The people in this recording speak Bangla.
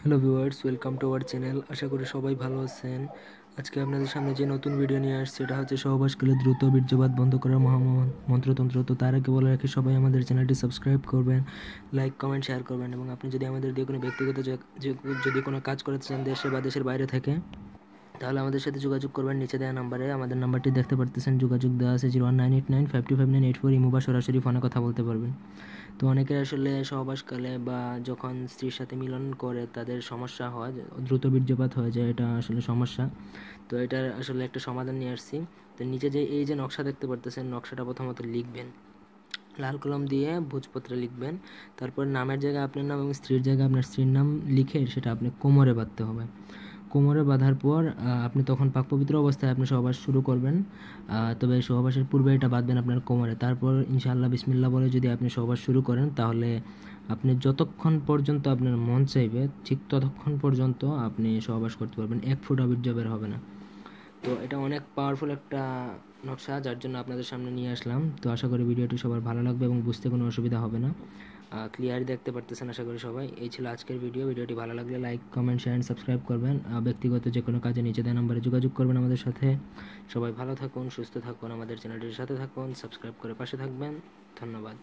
Hello viewers welcome to our channel আশা করি সবাই ভালো আছেন। আজকে আপনাদের সামনে যে নতুন ভিডিও নিয়ে আসছে সেটা হচ্ছে সহবাসকালে দ্রুত বীর্যপাত বন্ধ করার মন্ত্রতন্ত্র। তো তার আগে বলে রাখি, সবাই আমাদের চ্যানেলটি সাবস্ক্রাইব করবেন লাইক কমেন্ট শেয়ার করবেন এবং আপনি যদি আমাদের দিয়ে কোনো ব্যক্তিগত যদি কোনো কাজ করতে চান দেশে বা দেশের বাইরে থেকে তাহলে আমাদের সাথে যোগাযোগ করবেন নিচে দেওয়া নাম্বারে আমাদের নাম্বারটি দেখতে পারতেছেন, যোগাযোগ দেওয়া আছে zero one nine eight nine five two five nine eight four Imo বা সরাসরি ফোনে কথা বলতে পারবেন। তো অনেকের আসলে সহবাসকালে বা যখন স্ত্রীর সাথে মিলন করে, তাদের সমস্যা হয়, দ্রুত বীর্যপাত হয়ে যায়, এটা আসলে সমস্যা। তো এটার আসলে একটা সমাধান নিয়ে আসছি। তো নিচে যে এই যে নকশা দেখতে পারতেছেন, নকশাটা প্রথমত লিখবেন। লাল কলম দিয়ে ভোজপত্রে লিখবেন। তারপর নামের জায়গায় আপনার নাম এবং স্ত্রীর জায়গায় আপনার স্ত্রীর নাম লিখে সেটা আপনি কোমরে বাঁধতে হবে। কোমরে বাঁধার পর আপনি তখন পাক পবিত্র অবস্থায় আপনি সহবাস শুরু করবেন। তবে সহবাসের পূর্বে এটা বাঁধবেন আপনার কোমরে। তারপর ইনশাআল্লাহ বিসমিল্লা বলে যদি আপনি সহবাস শুরু করেন, তাহলে আপনি যতক্ষণ পর্যন্ত আপনার মন চাইবে, ঠিক ততক্ষণ পর্যন্ত আপনি সহবাস করতে পারবেন। এক ফুট অবির্জবের বের হবে না। তো এটা অনেক পাওয়ারফুল একটা নকশা যার জন্য আপনাদের সামনে নিয়ে আসলাম। তো আশা করি ভিডিওটি সবার ভালো লাগবে এবং বুঝতে কোনো অসুবিধা হবে না। ক্লিয়ার দেখতে পারতেছেন আশা করি সবাই। এই ছিল আজকের ভিডিও। ভিডিওটি ভালো লাগলে লাইক কমেন্ট শেয়ার সাবস্ক্রাইব করবেন। ব্যক্তিগত যে কোনো কাজে নিচে দেওয়া নাম্বারে যোগাযোগ করবেন আমাদের সাথে। সবাই ভালো থাকুন, সুস্থ থাকুন, আমাদের চ্যানেলটির সাথে থাকুন সাবস্ক্রাইব করে পাশে থাকবেন। ধন্যবাদ।